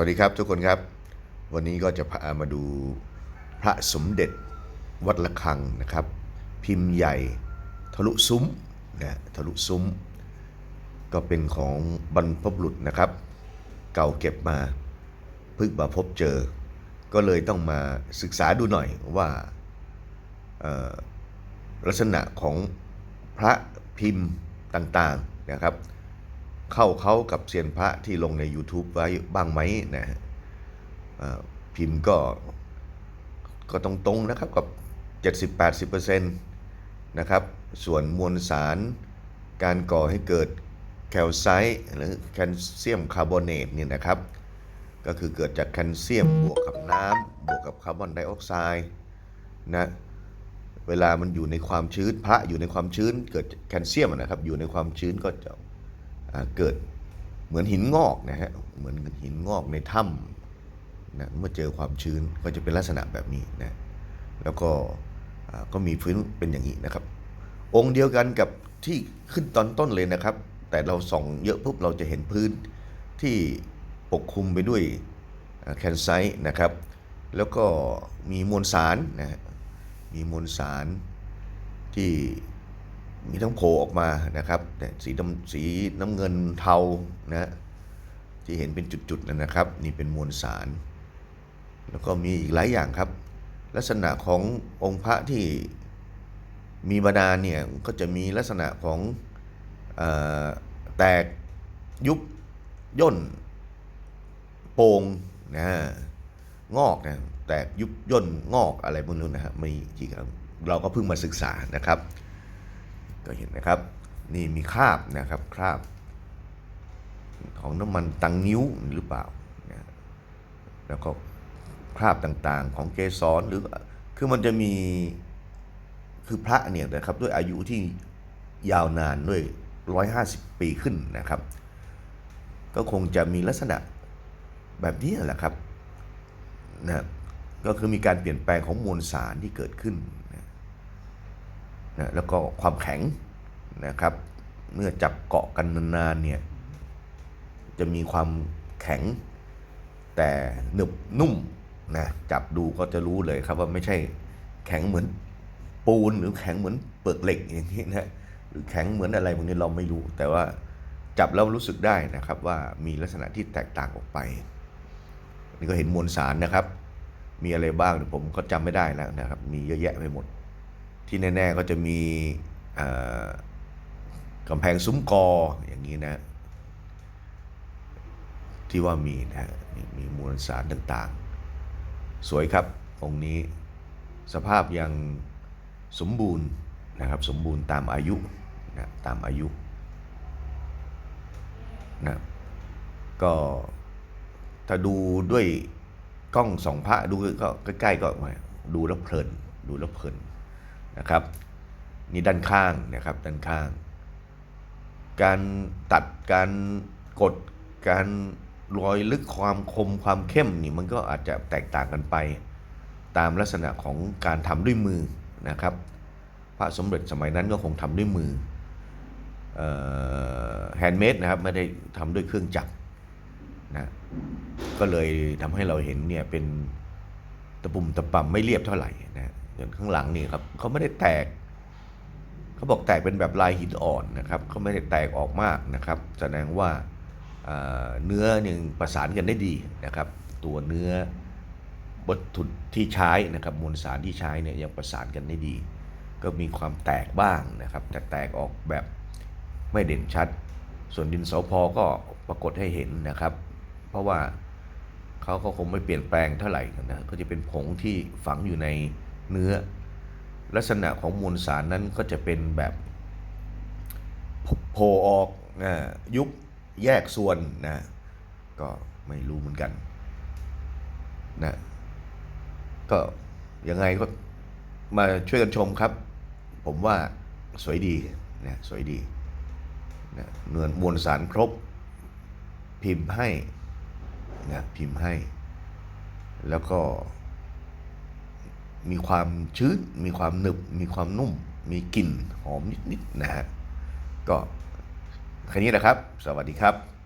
วัสดีครับทุกคนครับ วันนี้ก็จะพามาดูพระสมเด็จวัดละคังนะครับ พิมพ์ใหญ่ทะลุซุ้มนะทะลุซุ้ม ก็เป็นของบรรพบุรุษนะครับ เก่าเก็บมาเพิ่งมาพบเจอ ก็เลยต้องมาศึกษาดูหน่อยว่าลักษณะของพระพิมพ์ต่างๆนะครับ เข้าเขากับเซียนพระที่ลงใน YouTube ไว้บ้างไหมนะฮะพิมพ์ก็ก็ตรงๆนะครับกับ 70-80%นะครับ ส่วนมวลสารการก่อให้เกิดแคลไซต์หรือแคลเซียมคาร์บอเนตเนี่ยนะครับ ก็คือเกิดจากแคลเซียมบวกกับน้ำบวกกับคาร์บอนไดออกไซด์นะเวลามันอยู่ในความชื้นพระอยู่ในความชื้นเกิดแคลเซียมนะครับ อยู่ในความชื้นก็จะ เกิดเหมือนหินงอกนะฮะเหมือนหินงอกในถ้ำนะเมื่อเจอความชื้นก็จะเป็นลักษณะแบบนี้นะแล้วก็ก็มีพื้นเป็นอย่างนี้นะครับ องค์เดียวกันกับที่ขึ้นตอนต้นเลยนะครับ แต่เราส่องเยอะปุ๊บเราจะเห็นพื้นที่ปกคลุมไปด้วยแคนไซต์นะครับ แล้วก็มีมวลสารนะมีมวลสารที่ มีทั้งโผล่ออกมานะครับแต่สีดำสีน้ำเงินเทานะที่เห็นเป็นจุดๆนั่นะครับ นี่เป็นมวลสาร แล้วก็มีอีกหลายอย่างครับ ลักษณะขององค์พระที่มีบาดาลเนี่ยก็จะมีลักษณะของอแตกยุบย่นโป่งนะงอกนะแตกยุบย่นงอกอะไรพวกนู้นนะฮะมีกี่ครั้งเราก็เพิ่งมาศึกษานะครับ ก็เห็นนะครับ นี่มีคราบนะครับคราบ ของน้ำมันตังนิ้วหรือเปล่านะแล้วก็คราบต่างๆ ของเกสรหรือคือมันจะมีคือพระเนี่ยนะครับด้วยอายุที่ยาวนานด้วย 150 ปีขึ้นนะครับ ก็คงจะมีลักษณะแบบนี้แหละครับนะก็คือมีการเปลี่ยนแปลงของมวลสารที่เกิดขึ้น นะแล้วก็ความแข็งนะครับ เมื่อจับเกาะกันนานๆเนี่ยจะมีความแข็ง แต่หนึบนุ่มนะจับดูก็จะรู้เลยครับว่าไม่ใช่แข็งเหมือนปูนหรือแข็งเหมือนเปลือกเหล็กอย่างนี้นะหรือแข็งเหมือนอะไรพวกนี้เราไม่รู้ แต่ว่าจับแล้วรู้สึกได้นะครับว่ามีลักษณะที่แตกต่างออกไปนี่ก็เห็นมวลสารนะครับ มีอะไรบ้างผมก็จำไม่ได้แล้วนะครับ มีเยอะแยะไปหมด ที่แน่ ๆ ก็จะมีกำแพงซุ้มกออย่างนี้นะ ที่ว่ามีนะมีมวลสารต่างๆ สวยครับองค์นี้สภาพยังสมบูรณ์นะครับสมบูรณ์ตามอายุนะตามอายุนะก็ถ้าดูด้วยกล้องสองพระดูก็ใกล้ๆก็ดูแล้วเพลินดูแล้วเพลิน นะครับ นี่ด้านข้างนะครับด้านข้าง การตัดการกดการรอยลึกความคมความเข้มนี่มันก็อาจจะแตกต่างกันไป ตามลักษณะของการทำด้วยมือนะครับ พระสมเด็จสมัยนั้นก็คงทำด้วยมือแฮนด์เมดนะครับไม่ได้ทำด้วยเครื่องจักรนะก็เลยทำให้เราเห็นเนี่ยเป็นตะปุ่มตะป่ำไม่เรียบเท่าไหร่นะ ส่วนข้างหลังนี่ครับเขาไม่ได้แตกเขาบอกแตกเป็นแบบลายหินอ่อนนะครับเขาไม่ได้แตกออกมากนะครับแสดงว่าเอ่อเนื้อยังประสานกันได้ดีนะครับ ตัวเนื้อวัตถุที่ใช้นะครับมวลสารที่ใช้เนี่ยยังประสานกันได้ดี ก็มีความแตกบ้างนะครับ แต่แตกออกแบบไม่เด่นชัด ส่วนดินสอพอก็ปรากฏให้เห็นนะครับ เพราะว่าเขาก็คงไม่เปลี่ยนแปลงเท่าไหร่นะก็จะเป็นผงที่ฝังอยู่ใน เนื้อ ลักษณะของมวลสารนั้นก็จะเป็นแบบโผล่ออกนะยุบแยกส่วนนะก็ไม่รู้เหมือนกันนะก็ยังไงก็มาช่วยกันชมครับ ผมว่าสวยดีนะสวยดีนะเนื้อมวลสารครบ พิมพ์ให้นะพิมพ์ให้ แล้วก็ มีความชื้น มีความหนึบ มีความนุ่ม มีกลิ่นหอมนิดๆนะฮะ ก็แค่นี้นะครับ สวัสดีครับ